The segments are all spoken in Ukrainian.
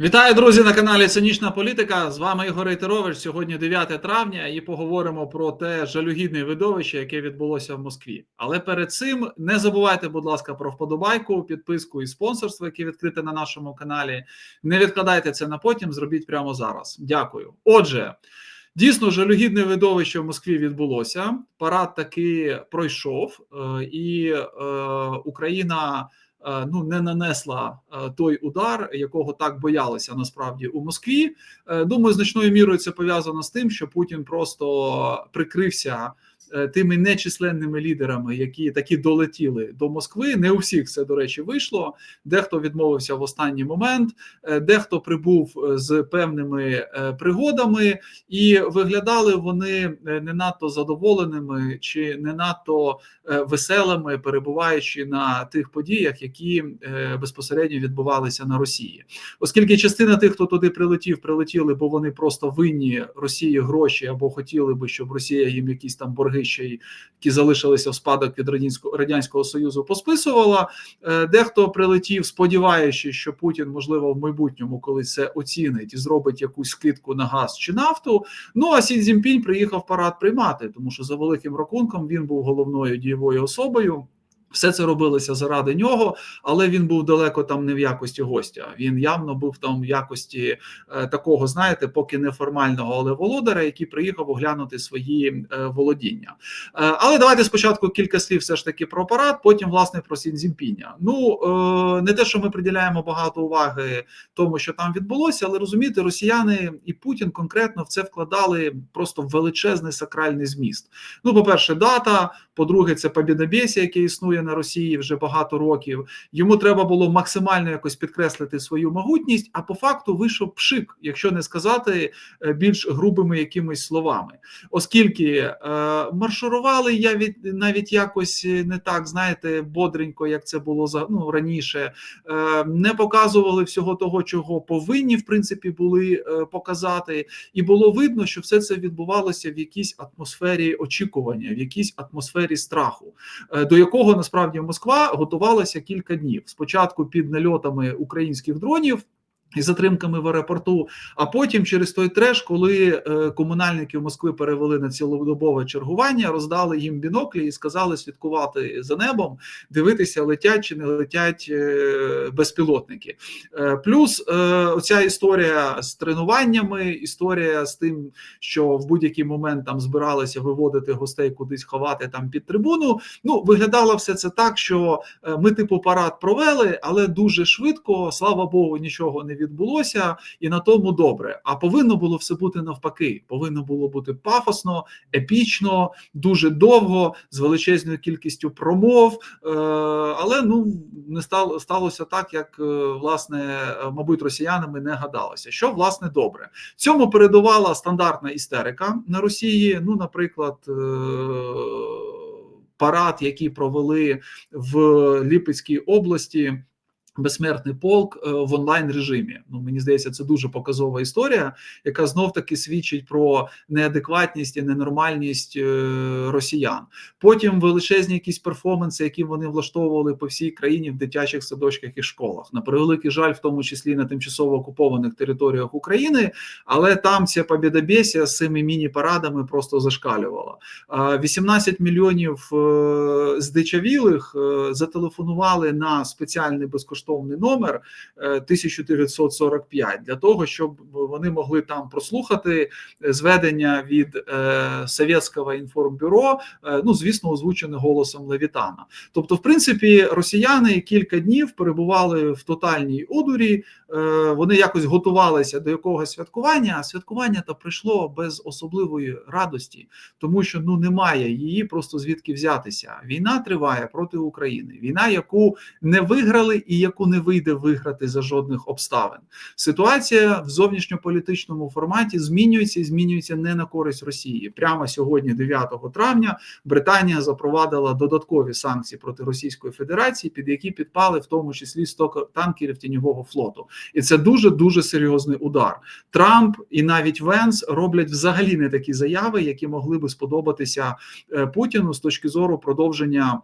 Вітаю, друзі, на каналі Цинічна Політика. З вами Ігор Рейтерович. Сьогодні 9 травня, і поговоримо про те жалюгідне видовище, яке відбулося в Москві. Але перед цим не забувайте, будь ласка, про вподобайку, підписку і спонсорство, яке відкрите на нашому каналі. Не відкладайте це на потім, зробіть прямо зараз. Дякую. Отже. Дійсно, жалюгідне видовище в Москві відбулося. Парад таки пройшов, е, і е, Україна ну не нанесла е, той удар, якого так боялися насправді у Москві. Е, думаю, значною мірою це пов'язано з тим, що Путін просто прикрився. Тими нечисленними лідерами, які такі долетіли до Москви, не у всіх це до речі вийшло. Дехто відмовився в останній момент, дехто прибув з певними пригодами, і виглядали вони не надто задоволеними чи не надто веселими, перебуваючи на тих подіях, які е, безпосередньо відбувалися на Росії, оскільки частина тих, хто туди прилетів, прилетіли, бо вони просто винні Росії гроші або хотіли би, щоб Росія їм якісь там борги ще й які залишилися в спадок від радянського радянського союзу, посписувала. Е, дехто прилетів, сподіваючись, що Путін можливо в майбутньому коли це оцінить і зробить якусь скидку на газ чи нафту. Ну а Сінь Зімпінь приїхав парад приймати, тому що за великим рахунком він був головною дієвою особою. Все це робилося заради нього, але він був далеко там не в якості гостя. Він явно був там в якості е, такого, знаєте, поки неформального, але володаря, який приїхав оглянути свої е, володіння. Е, але давайте спочатку кілька слів все ж таки про апарат, потім власне про Сінзімпіня. Ну не те, що ми приділяємо багато уваги тому, що там відбулося, але розумієте, росіяни і Путін конкретно в це вкладали просто величезний сакральний зміст. Ну, по перше, дата. По-друге, це побідобєсі, яке існує на Росії вже багато років. Йому треба було максимально якось підкреслити свою могутність. А по факту вийшов пшик, якщо не сказати е, більш грубими якимись словами, оскільки е, маршурували я від навіть якось не так, знаєте, бодренько, як це було за ну раніше, е, не показували всього того, чого повинні в принципі були е, показати, і було видно, що все це відбувалося в якійсь атмосфері очікування, в якійсь атмосфері страху, е, до якого насправді Москва готувалася кілька днів. Спочатку під нальотами українських дронів. І затримками в аеропорту, а потім через той треш, коли е, комунальники в Москви перевели на цілодобове чергування, роздали їм біноклі і сказали слідкувати за небом, дивитися, летять чи не летять е, безпілотники. Е, плюс оця історія з тренуваннями, історія з тим, що в будь-який момент там збиралися виводити гостей кудись ховати там під трибуну. Ну виглядало все це так, що ми типу парад провели, але дуже швидко, слава Богу, нічого не відбулося, і на тому добре. А повинно було все бути навпаки. Повинно було бути пафосно, епічно, дуже довго, з величезною кількістю промов. Е, але ну не стало сталося так, як е, власне, мабуть, росіянами не гадалося. Що власне добре. Цьому передувала стандартна істерика на Росії. Ну, наприклад. Е, парад, який провели в Ліпецькій області, Безсмертний полк е, в онлайн режимі. Ну мені здається, це дуже показова історія, яка знов таки свідчить про неадекватність і ненормальність е, росіян. Потім величезні якісь перформанси, які вони влаштовували по всій країні в дитячих садочках і школах. На превеликий жаль, в тому числі на тимчасово окупованих територіях України, але там ця побєдобєсія з цими міні-парадами просто зашкалювала. 18 мільйонів е, здичавілих зателефонували на спеціальний безкоштовний безкоштовний номер 1945 е, для того, щоб вони могли там прослухати е, зведення від е, Совєтського інформбюро, ну звісно, озвучене голосом Левітана. Тобто, в принципі, росіяни кілька днів перебували в тотальній одурі, вони якось готувалися до якогось святкування. А святкування то прийшло без особливої радості, тому що ну немає її просто звідки взятися. Війна триває проти України, війна, яку не виграли і яку яку не вийде виграти за жодних обставин. Ситуація в зовнішньополітичному форматі змінюється і змінюється не на користь Росії. Прямо сьогодні, 9 травня, Британія запровадила додаткові санкції проти Російської Федерації, під які підпали в тому числі 100 танкерів тіньового флоту, і це дуже дуже серйозний удар. Трамп і навіть Венс роблять взагалі не такі заяви, які могли би сподобатися е, Путіну з точки зору продовження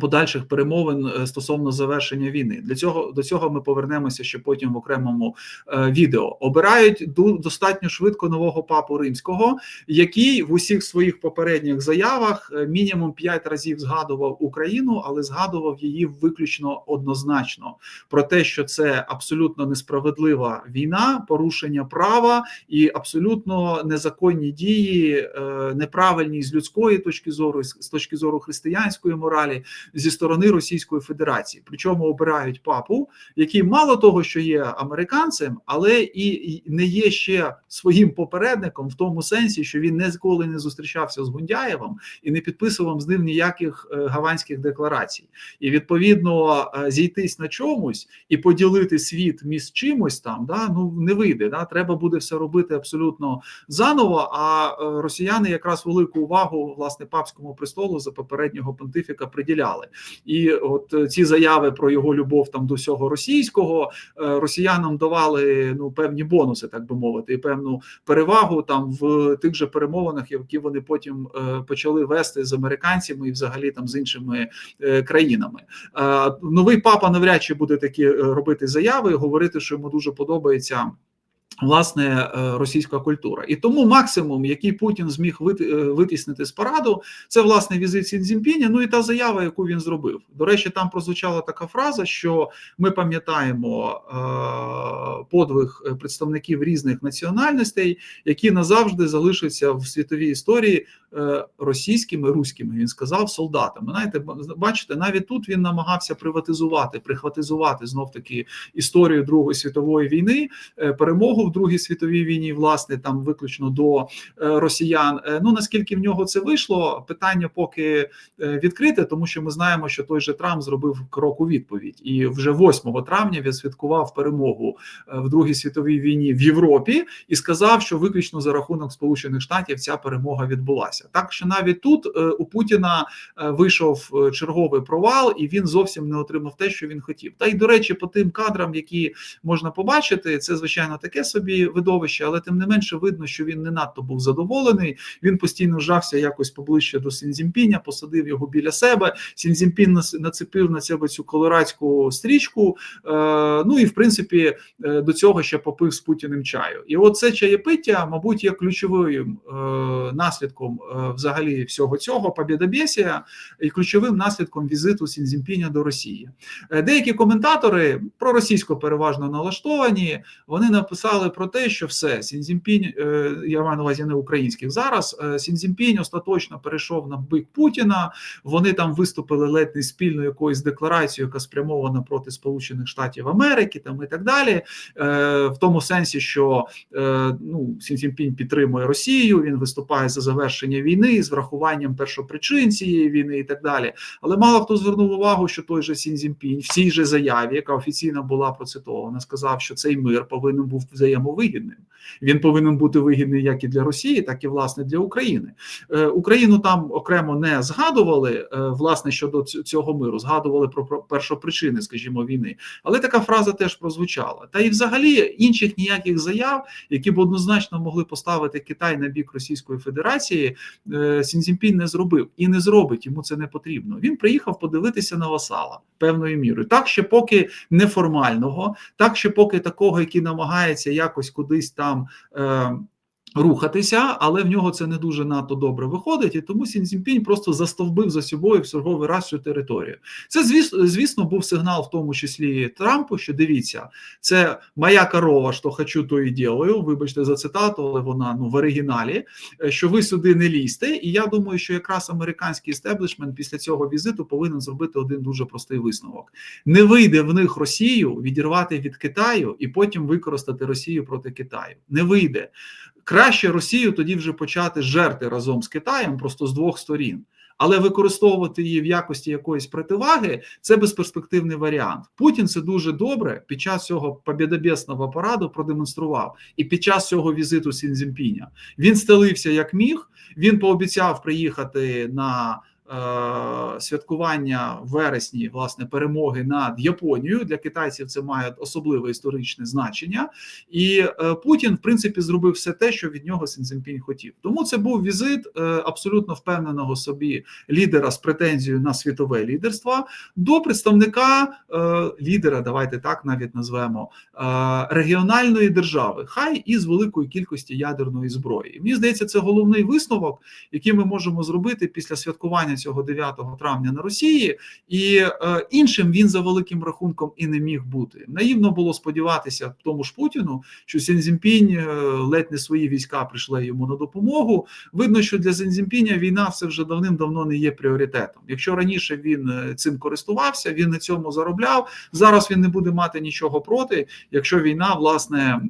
подальших перемовин е, стосовно завершення війни. Для цього до цього ми повернемося ще потім в окремому е, відео. Обирають ду- достатньо швидко нового папу римського, який в усіх своїх попередніх заявах е, мінімум п'ять разів згадував Україну, але згадував її виключно однозначно про те, що це абсолютно несправедлива війна, порушення права і абсолютно незаконні дії, е, неправильні з людської точки зору, з точки зору християнської моралі зі сторони Російської Федерації. Причому обирають папу, який мало того, що є американцем, але і не є ще своїм попередником в тому сенсі, що він ніколи не зустрічався з Гундяєвим і не підписував з ним ніяких е, гаванських декларацій. І відповідно е, зійтись на чомусь і поділити світ між чимось там, да ну не вийде. Да, треба буде все робити абсолютно заново. А е, росіяни якраз велику увагу власне папському престолу за попереднього понтифіка приділяли. І от е, ці заяви про його любов там до всього російського е, росіянам давали ну певні бонуси, так би мовити, і певну перевагу там в тих же перемовинах, які вони потім е, почали вести з американцями і взагалі там з іншими країнами. Новий папа навряд чи буде такі робити заяви, говорити, що йому дуже подобається. Власне, е, російська культура, і тому максимум, який Путін зміг е, витіснити з параду, це власне візит Сі Ну і та заява, яку він зробив. До речі, там прозвучала така фраза, що ми пам'ятаємо е, подвиг представників різних національностей, які назавжди залишаться в світовій історії російськими руськими. Він сказав солдатами. Знаєте, ба- бачите, навіть тут він намагався приватизувати, прихватизувати знов таки історію Другої світової війни, е, перемогу в Другій світовій війні, власне, там виключно до е, росіян. Е, Ну наскільки в нього це вийшло, питання поки е, відкрите, тому що ми знаємо, що той же Трамп зробив крок у відповідь, і вже 8 травня відсвяткував перемогу е, в Другій світовій війні в Європі і сказав, що виключно за рахунок Сполучених Штатів ця перемога відбулася. Так що навіть тут у Путіна вийшов черговий провал, і він зовсім не отримав те, що він хотів. Та й до речі, по тим кадрам, які можна побачити, це звичайно таке собі видовище, але тим не менше видно, що він не надто був задоволений. Він постійно жався якось поближче до Сінзімпіня, посадив його біля себе. Сінзімпін нацепив на себе цю колорадську стрічку. Е, ну і в принципі е, до цього ще попив з Путіним чаю. І от це чаєпиття, мабуть, є ключовим е, наслідком взагалі всього цього побєдобєсія і ключовим наслідком візиту Сінзімпіня до Росії. Деякі коментатори проросійсько переважно налаштовані. Вони написали про те, що все Сінзімпінь, е, я маю на увазі не українських зараз. е, Сінзімпінь остаточно перейшов на бик Путіна. Вони там виступили ледь не спільно якоюсь декларацією, яка спрямована проти Сполучених Штатів Америки, там і так далі, е, в тому сенсі, що ну Сі підтримує Росію, він виступає за завершення війни з врахуванням першопричин цієї війни і так далі. Але мало хто звернув увагу, що той же Сі в цій же заяві, яка офіційно була процитована, сказав, що цей мир повинен був взаємовигідним. Він повинен бути вигідний як і для Росії, так і власне для України. Е, Україну там окремо не згадували е, власне щодо цього миру, згадували про про першопричини, скажімо, війни. Але така фраза теж прозвучала. Та і взагалі інших ніяких заяв, які б однозначно могли поставити Китай на бік Російської Федерації, е, Сінзімпінь не зробив і не зробить. Йому це не потрібно. Він приїхав подивитися на васала певною мірою. Так ще поки неформального, так ще поки такого, який намагається якось кудись там. Е, Рухатися, але в нього це не дуже надто добре виходить, і тому Сін Цзіньпінь просто застовбив за собою в черговий раз цю територію. Це звісно, звісно, був сигнал, в тому числі Трампу, що дивіться, це моя корова, що хочу, то і ділаю. Вибачте за цитату, але вона ну в оригіналі. е, Що ви сюди не лізьте. І я думаю, що якраз американський істеблішмент після цього візиту повинен зробити один дуже простий висновок: не вийде в них Росію відірвати від Китаю і потім використати Росію проти Китаю. Не вийде. Краще Росію тоді вже почати жерти разом з Китаєм, просто з двох сторін. Але використовувати її в якості якоїсь противаги це безперспективний варіант. Путін це дуже добре під час цього побєдобєсного параду продемонстрував. І під час цього візиту Сінзімпіня він стелився як міг. Він пообіцяв приїхати на святкування в вересні власне перемоги над Японією для китайців. Це має особливе історичне значення, і е, Путін, в принципі, зробив все те, що від нього Сін хотів. Тому це був візит е, абсолютно впевненого собі лідера з претензією на світове лідерство до представника е, лідера. Давайте так навіть назвемо е, регіональної держави, хай і з великої кількості ядерної зброї. Мені здається, це головний висновок, який ми можемо зробити після святкування цього 9 травня на Росії, і е, іншим він за великим рахунком і не міг бути. Наївно було сподіватися тому ж Путіну, що Сінзімпінь е, ледь не свої війська прийшли йому на допомогу. Видно, що для Сінзімпіня війна все вже давним-давно не є пріоритетом. Якщо раніше він е, цим користувався, він на цьому заробляв. Зараз він не буде мати нічого проти, якщо війна власне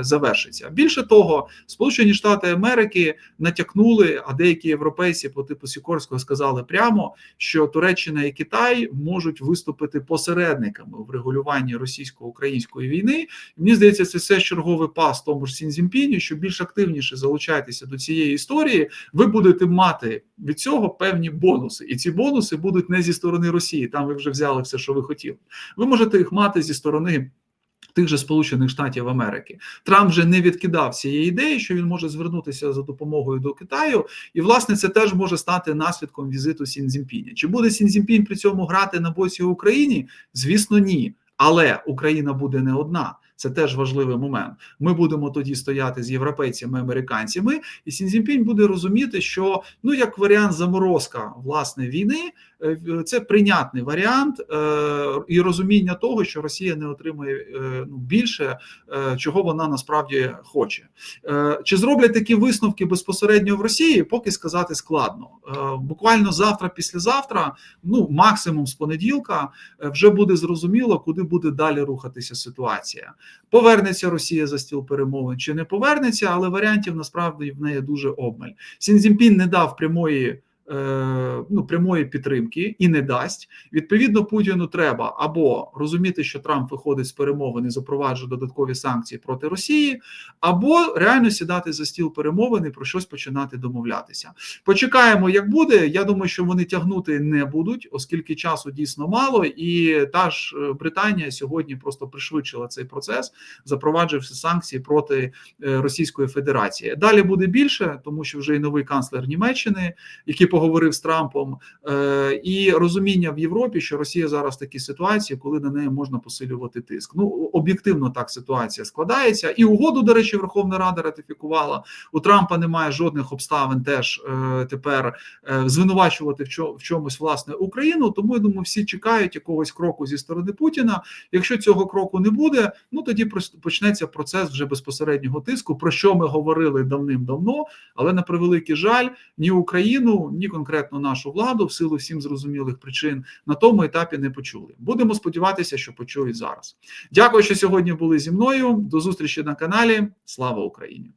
завершиться. Більше того, Сполучені Штати Америки натякнули, а деякі європейці по типу Сікорського сказали прямо, що Туреччина і Китай можуть виступити посередниками в регулюванні російсько-української війни. Мені здається, це все черговий пас тому ж Сінзімпіні, що більш активніше залучайтеся до цієї історії. Ви будете мати від цього певні бонуси, і ці бонуси будуть не зі сторони Росії. Там ви вже взяли все, що ви хотіли. Ви можете їх мати зі сторони. Тих же Сполучених Штатів Америки Трамп вже не відкидав цієї ідеї, що він може звернутися за допомогою до Китаю, і власне це теж може стати наслідком візиту Сінзімпіня. Чи буде Сінзімпінь при цьому грати на боці Україні? Звісно, ні. Але Україна буде не одна. Це теж важливий момент. Ми будемо тоді стояти з європейцями, американцями, і Сінзімпінь буде розуміти, що ну як варіант заморозка власне війни, е, це прийнятний варіант е, і розуміння того, що Росія не отримує е, ну більше, чого вона насправді хоче. Чи зроблять такі висновки безпосередньо в Росії? Поки сказати складно. Буквально завтра, післязавтра, ну максимум з понеділка, вже буде зрозуміло, куди буде далі рухатися ситуація. Повернеться Росія за стіл перемовин чи не повернеться, але варіантів насправді в неї дуже обмаль. Сінзімпін не дав прямої. Е, Ну, прямої підтримки і не дасть. Відповідно, Путіну треба або розуміти, що Трамп виходить з перемовин і запроваджує додаткові санкції проти Росії, або реально сідати за стіл перемовин і про щось починати домовлятися. Почекаємо, як буде. Я думаю, що вони тягнути не будуть, оскільки часу дійсно мало, і та ж е, Британія сьогодні просто пришвидшила цей процес, запровадживши санкції проти е, Російської Федерації. Далі буде більше, тому що вже і новий канцлер Німеччини, який поговорив з Трампом, е, і розуміння в Європі, що Росія зараз в такій ситуації, коли на неї можна посилювати тиск. Ну об'єктивно так ситуація складається, і угоду, до речі, Верховна Рада ратифікувала. У Трампа немає жодних обставин теж е, тепер е, звинувачувати в, чо, в чомусь власне Україну. Тому я думаю, всі чекають якогось кроку зі сторони Путіна. Якщо цього кроку не буде, ну тоді почнеться процес вже безпосереднього тиску, про що ми говорили давним-давно. Але на превеликий жаль, ні Україну, ні конкретно нашу владу, в силу всім зрозумілих причин, на тому етапі не почули. Будемо сподіватися, що почують зараз. Дякую, що сьогодні були зі мною. До зустрічі на каналі. Слава Україні!